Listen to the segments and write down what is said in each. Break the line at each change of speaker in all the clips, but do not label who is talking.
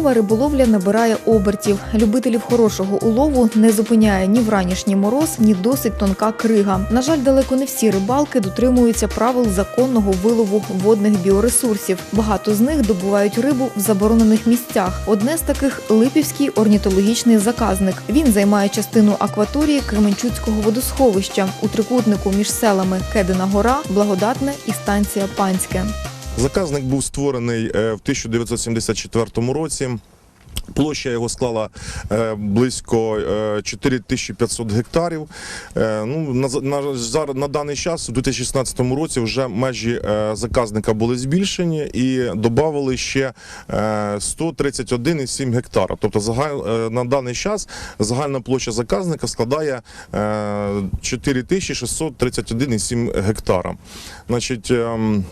Зимова риболовля набирає обертів. Любителів хорошого улову не зупиняє ні вранішній мороз, ні досить тонка крига. На жаль, далеко не всі рибалки дотримуються правил законного вилову водних біоресурсів. Багато з них добувають рибу в заборонених місцях. Одне з таких Липівський орнітологічний заказник. Він займає частину акваторії Кременчуцького водосховища у трикутнику між селами Кедина Гора, Благодатне і станція Панське.
Заказник був створений е, в 1974 році. Площа його склала е, близько е, 4500 гектарів. Е, Ну, на, на, на даний час, у 2016 році, вже межі заказника були збільшені і додали ще е, 131,7 гектара. Тобто загаль, на даний час загальна площа заказника складає е, 4631,7 гектара. Значить, ем,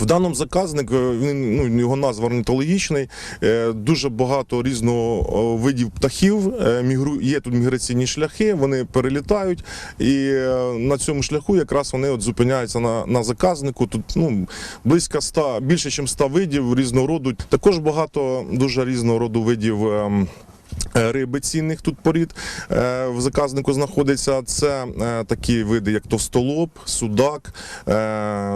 в даному заказник е, він ну його назва орнітологічний. е, Дуже багато різного видів птахів. е, є тут міграційні шляхи. Вони перелітають, і е, на цьому шляху якраз вони от зупиняються на, на заказнику. Тут ну близько ста, більше ніж 100 видів різного роду. Також багато дуже різного роду видів. Е, Риби цінних тут порід е, в заказнику знаходиться. Це е, такі види, як товстолоб, судак,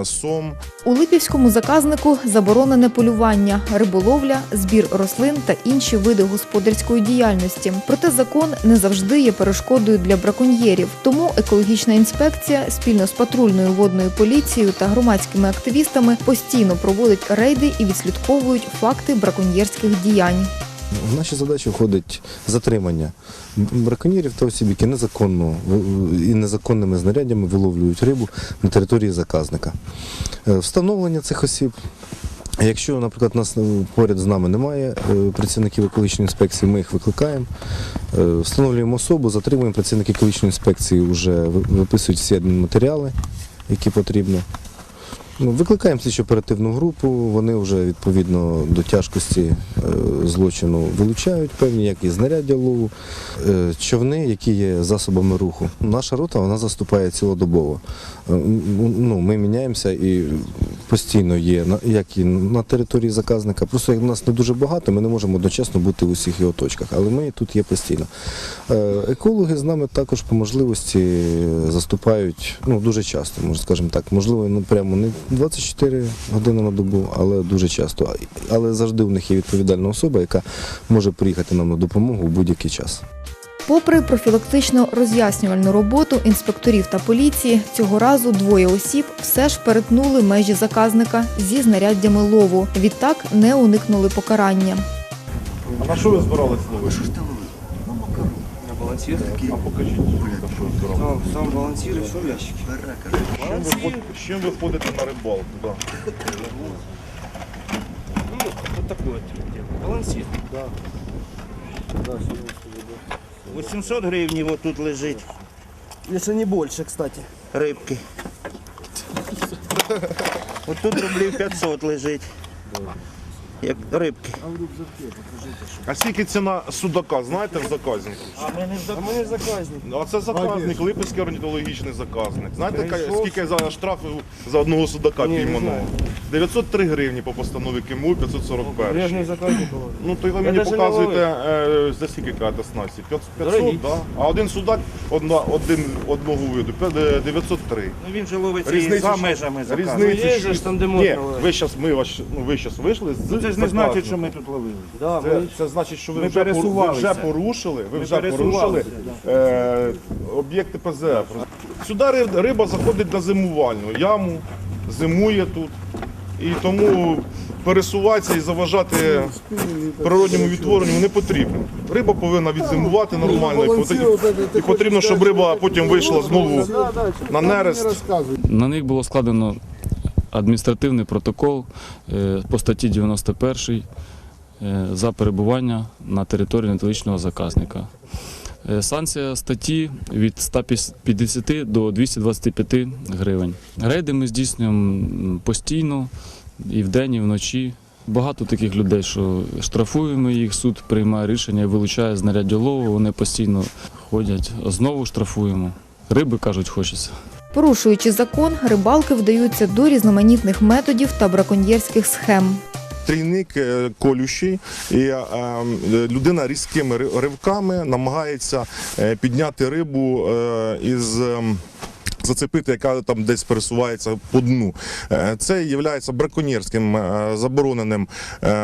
сом.
У Липівському заказнику заборонене полювання, риболовля, збір рослин та інші види господарської діяльності. Проте закон не завжди є перешкодою для браконьєрів. Тому екологічна інспекція спільно з патрульною водною поліцією та громадськими активістами постійно проводить рейди і відслідковують факти браконьєрських діянь.
В наші задачі входить затримання браконьєрів та осіб, які незаконно і незаконними знаряддями виловлюють рибу на території заказника. Е, Встановлення цих осіб. Якщо, наприклад, нас е, поряд з нами немає е, працівників екологічної інспекції, ми їх викликаємо, е, встановлюємо особу, затримуємо працівники екологічної інспекції, вже виписують всі адмінматеріали, які потрібно. Ну, Викликаємо слідчо оперативну групу, вони вже відповідно до тяжкості е, злочину вилучають певні, як і знаряддя лову, е, човни, які є засобами руху. Наша рота вона заступає цілодобово. Е, Ну, ми міняємося і постійно є як і на території заказника. Просто як нас не дуже багато, ми не можемо одночасно бути в усіх його точках, але ми тут є постійно. Е, Екологи з нами також по можливості заступають ну, дуже часто, можна скажімо так. Можливо, ну, прямо не 24 години на добу, але дуже часто. Але завжди в них є відповідальна особа, яка може приїхати нам на допомогу в будь-який час.
Попри профілактично роз'яснювальну роботу інспекторів та поліції, цього разу двоє осіб все ж перетнули межі заказника зі знаряддями лову. Відтак не уникнули покарання.
А на що ви збирались ловити?
На балансир?
А покажіть, будь-ласка, що ви збирали.
Сам, сам балансир все в ящике.
З чим ви ходите на рибалку? Да.
Ну, вот такой вот дело. Балансир. Да. 800 гривень вот тут лежить
Если не больше, кстати.
рибки. От тут рублів 500 лежить. Як рибки.
А скільки ціна судака, знаєте, в заказнику?
А ми не
А заказник.
Ну, А це заказник, Липецький орнітологічний заказник. Знаєте, ка- скільки за штрафу за одного судака пійманого?
Знаю.
903 гривні по постанові КМУ 541.
Прежний заказник был.
Ну, то ви мені
даже не
показуєте, е, за скільки кажете снасті? 500,
Дорогі.
да? А один судак одна, один, одного виду, п'ять- е, 903.
Ну він же ловиться і за межами заказу.
Різниця,
Є же ж там, де можна
Ні,
ловити.
ви зараз ми, ваш- ну, ви щас вийшли з
Ну, Це ж не значить, що ми тут ловили.
Да,
Це,
мы...
це значить, що ви
Ми
вже, пору- ви
пересувалися.
вже порушили, ви
Ми
вже порушили
пересувалися,
е, об'єкти ПЗФ. Сюди ри- риба заходить на зимувальну яму, зимує тут. І тому пересуватися і заважати природньому відтворенню не потрібно. Риба повинна відзимувати нормально. І потрібно, щоб риба потім вийшла знову на нерест.
На них було складено адміністративний протокол е, по статті 91 е, за перебування на території металічного заказника. Е, Санкція статті від 150 до 225 гривень. Рейди ми здійснюємо постійно і вдень, і вночі. Багато таких людей, що штрафуємо їх, суд приймає рішення вилучає знаряддя лову, вони постійно ходять, знову штрафуємо. Риби кажуть, хочеться.
Порушуючи закон, рибалки вдаються до різноманітних методів та браконьєрських схем.
Трійник е, колющий, і е, е, людина різкими ри- ривками намагається підняти рибу із. Зацепити, яка там десь пересувається по дну. Е, Це є браконьєрським е, забороненим е,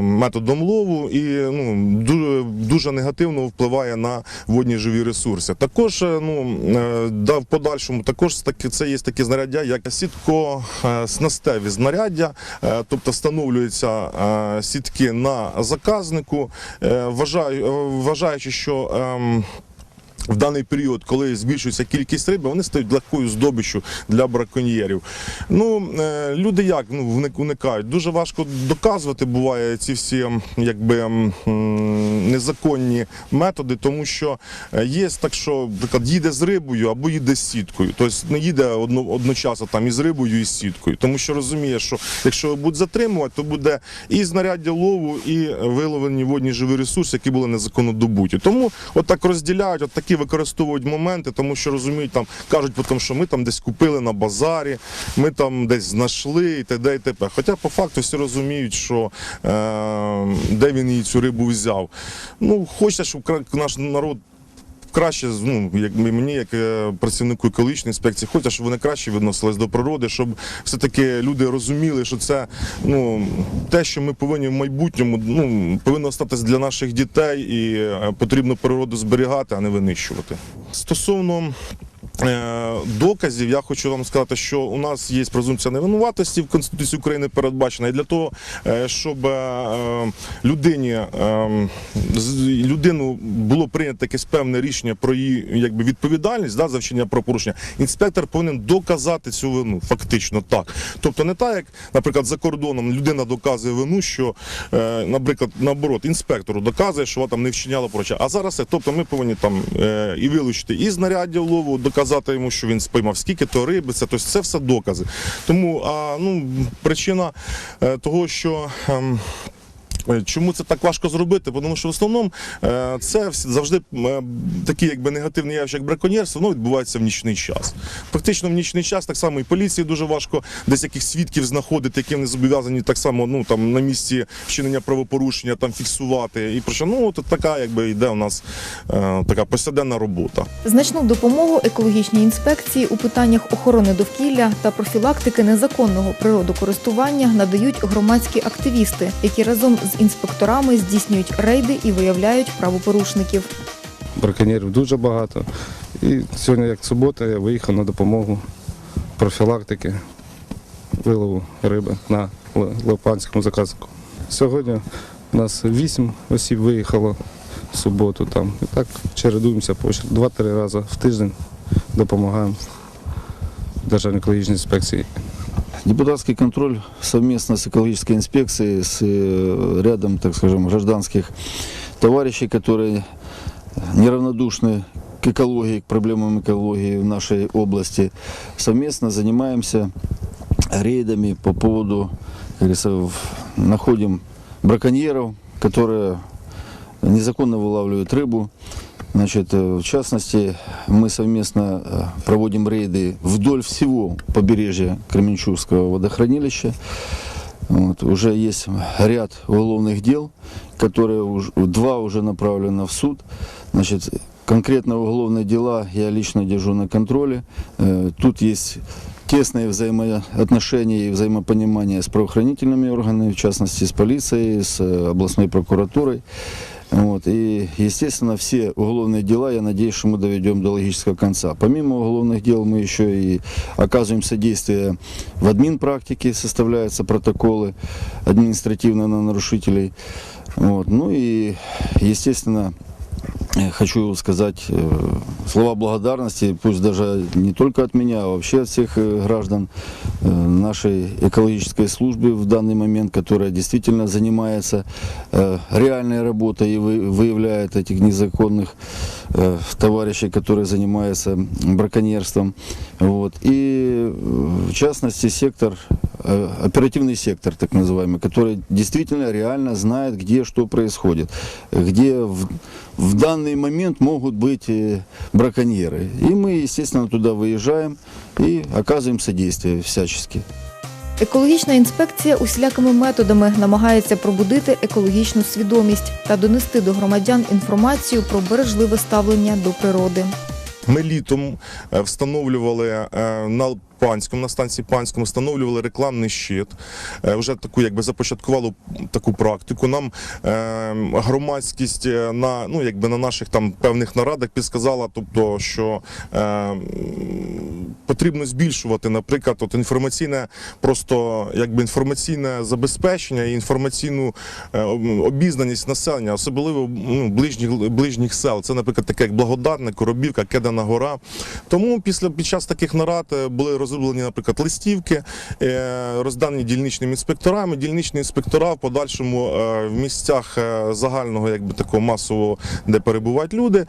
методом лову і ну, дуже, негативно впливає на водні живі ресурси. Також ну, в подальшому також це є такі знаряддя, як сітко снастеві знаряддя, тобто встановлюються сітки на заказнику, вважаю, вважаючи, що ем, в даний період, коли збільшується кількість риби, вони стають легкою здобиччю для браконьєрів. Ну, е, люди як ну, уникають? Дуже важко доказувати буває ці всі якби, незаконні методи, тому що е, є так, що наприклад, їде з рибою або їде з сіткою. Тобто не їде одно, одночасно там і з рибою, і з сіткою. Тому що розуміє, що якщо будуть затримувати, то буде і знаряддя лову, і виловлені водні живі ресурси, які були незаконно добуті. Тому от так розділяють, от такі використовують моменти, тому що розуміють, там кажуть, потім, що ми там десь купили на базарі, ми там десь знайшли і т.д. і т.п. Хоча по факту всі розуміють, що е, де він її цю рибу взяв. Ну, хочеться, щоб наш народ. Краще, ну як мені, як е, працівнику екологічної інспекції, хочеться, щоб вони краще відносились до природи, щоб все-таки люди розуміли, що це ну те, що ми повинні в майбутньому, ну повинно статись для наших дітей, і е, потрібно природу зберігати, а не винищувати. Стосовно доказів, я хочу вам сказати, що у нас є презумпція невинуватості в Конституції України передбачена, і для того, е, щоб е, е, людині е, людину було прийнято якесь певне рішення про її якби відповідальність да, за вчинення правопорушення, інспектор повинен доказати цю вину, фактично так. Тобто не так, як, наприклад, за кордоном людина доказує вину, що, е, наприклад, наоборот, інспектору доказує, що вона там не вчиняла поручення. А зараз тобто ми повинні там е, і вилучити і знаряддя лову, доказати йому, що він спіймав скільки то риби, це, тобто це все докази. Тому а, ну, причина е, того, що. Е, Чому це так важко зробити? Тому що в основному е, це завжди е, такі якби негативні явища, як браконьєрство, воно відбувається в нічний час. Фактично в нічний час так само і поліції дуже важко десь якихось свідків знаходити, які вони зобов'язані так само ну, там, на місці вчинення правопорушення там, фіксувати. І причому ну, от така якби йде у нас така повсякденна робота.
Значну допомогу екологічній інспекції у питаннях охорони довкілля та профілактики незаконного природокористування надають громадські активісти, які разом з інспекторами здійснюють рейди і виявляють правопорушників.
браконьєрів дуже багато. І сьогодні, як субота, я виїхав на допомогу профілактики вилову риби на Лопанському заказку. Сьогодні у нас вісім осіб виїхало в суботу там. І так чередуємося по два-три рази в тиждень допомагаємо Державній екологічній інспекції.
Депутатский контроль совместно с экологической инспекцией, с э, рядом, так скажем, гражданских товарищей, которые неравнодушны к экологии, к проблемам экологии в нашей области, совместно занимаемся рейдами по поводу, как говорится, в- находим браконьеров, которые незаконно вылавливают рыбу. Значит, э, в частности, мы совместно э, проводим рейды вдоль всего побережья Кременчугского водохранилища. Вот, уже есть ряд уголовных дел, которые уж- два уже направлены в суд. Значит, конкретно уголовные дела я лично держу на контроле. Э, Тут есть тесные взаимоотношения и взаимопонимание с правоохранительными органами, в частности с полицией, с областной прокуратурой. Вот. И, естественно, все уголовные дела, я надеюсь, что мы доведем до логического конца. Помимо уголовных дел мы еще и оказываем содействие в админпрактике, составляются протоколы административно на нарушителей. Вот. Ну и, естественно, э, хочу сказать э, слова благодарности, пусть даже не только от меня, а вообще от всех э, граждан э, нашей экологической службы в данный момент, которая действительно занимается э, реальной работой и вы- выявляет этих незаконных э, товарищей, которые занимаются браконьерством. Вот. И э, в частности сектор, э, оперативный сектор так называемый, который действительно реально знает, где что происходит, где в, в данный момент могут быть э, браконьеры. И мы, естественно, туда выезжаем и оказываем содействие всячески.
Екологічна інспекція усілякими методами намагається пробудити екологічну свідомість та донести до громадян інформацію про бережливе ставлення до природи.
Ми літом е, встановлювали е, на панському, на станції панському, встановлювали рекламний щит. Е, Вже таку якби започаткували таку практику. Нам е, громадськість е, на ну якби на наших там певних нарадах підсказала, тобто що е, потрібно збільшувати, наприклад, от інформаційне, просто якби інформаційне забезпечення і інформаційну обізнаність населення, особливо ну, ближніх ближніх сел. Це, наприклад, таке як Благодатне, Коробівка, Кедана Гора. Тому після під час таких нарад були розроблені, наприклад, листівки, е, роздані дільничними інспекторами. Дільничні інспектора в подальшому е, в місцях е, загального, якби такого масового, де перебувають люди,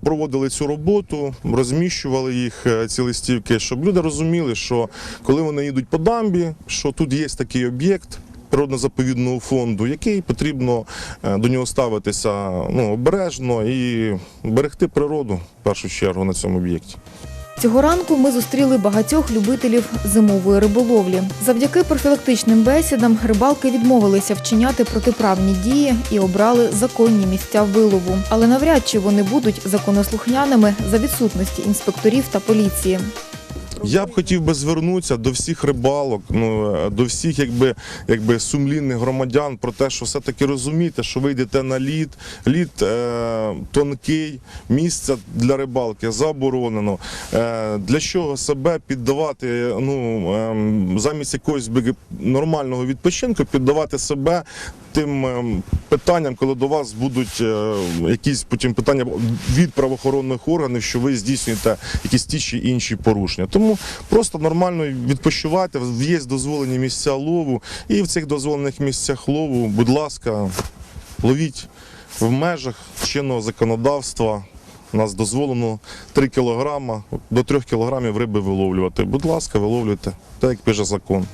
проводили цю роботу, розміщували їх ці листівки, щоб люди розуміли, що коли вони їдуть по дамбі, що тут є такий об'єкт. Природно-заповідного фонду, який потрібно до нього ставитися ну, обережно і берегти природу в першу чергу на цьому об'єкті.
Цього ранку ми зустріли багатьох любителів зимової риболовлі. Завдяки профілактичним бесідам рибалки відмовилися вчиняти протиправні дії і обрали законні місця вилову. Але навряд чи вони будуть законослухняними за відсутності інспекторів та поліції.
Я б хотів би звернутися до всіх рибалок, ну е, до всіх, якби якби сумлінних громадян про те, що все-таки розумієте, що ви йдете на лід, лід е, тонкий, місце для рибалки заборонено. Е, для чого себе піддавати, ну ем, замість якогось нормального відпочинку, піддавати себе тим ем, питанням, коли до вас будуть е, якісь потім питання від правоохоронних органів, що ви здійснюєте якісь ті чи інші порушення. Тому просто нормально відпочивайте, є дозволені місця лову, і в цих дозволених місцях лову, будь ласка, ловіть в межах чинного законодавства. У нас дозволено 3 кілограма, до 3 кілограмів риби виловлювати. Будь ласка, виловлюйте, так як пише закон.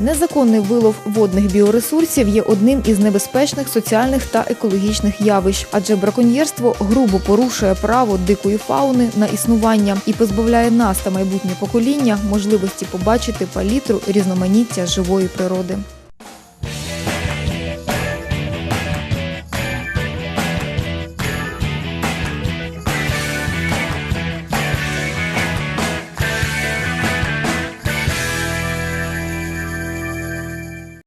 Незаконний вилов водних біоресурсів є одним із небезпечних соціальних та екологічних явищ, адже браконьєрство грубо порушує право дикої фауни на існування і позбавляє нас та майбутнє покоління можливості побачити палітру різноманіття живої природи.